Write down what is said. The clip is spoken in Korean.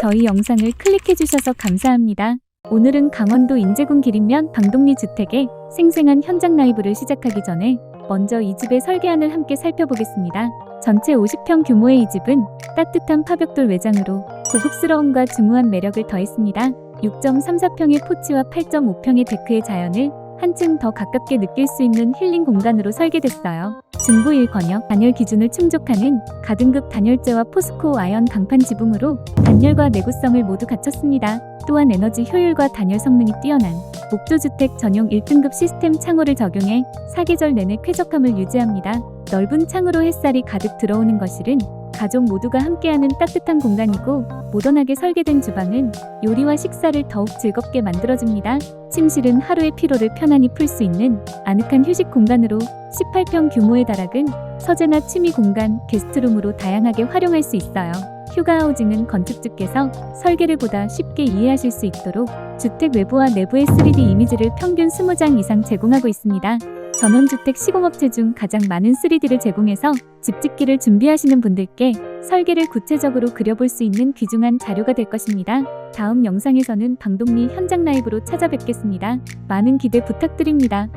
저희 영상을 클릭해주셔서 감사합니다. 오늘은 강원도 인제군 기린면 방동리 주택의 생생한 현장 라이브를 시작하기 전에 먼저 이 집의 설계안을 함께 살펴보겠습니다. 전체 50평 규모의 이 집은 따뜻한 파벽돌 외장으로 고급스러움과 중후한 매력을 더했습니다. 6.34평의 포치와 8.5평의 데크의 자연을 한층 더 가깝게 느낄 수 있는 힐링 공간으로 설계됐어요. 중부 1권역 단열 기준을 충족하는 가등급 단열재와 포스코 아연 강판 지붕으로 단열과 내구성을 모두 갖췄습니다. 또한 에너지 효율과 단열 성능이 뛰어난 목조주택 전용 1등급 시스템 창호를 적용해 사계절 내내 쾌적함을 유지합니다. 넓은 창으로 햇살이 가득 들어오는 거실은 가족 모두가 함께하는 따뜻한 공간이고 모던하게 설계된 주방은 요리와 식사를 더욱 즐겁게 만들어줍니다. 침실은 하루의 피로를 편안히 풀 수 있는 아늑한 휴식 공간으로 18평 규모의 다락은 서재나 취미 공간, 게스트룸으로 다양하게 활용할 수 있어요. 휴가 하우징은 건축주께서 설계를 보다 쉽게 이해하실 수 있도록 주택 외부와 내부의 3D 이미지를 평균 20장 이상 제공하고 있습니다. 전원주택 시공업체 중 가장 많은 3D를 제공해서 집 짓기를 준비하시는 분들께 설계를 구체적으로 그려볼 수 있는 귀중한 자료가 될 것입니다. 다음 영상에서는 방동리 현장 라이브로 찾아뵙겠습니다. 많은 기대 부탁드립니다.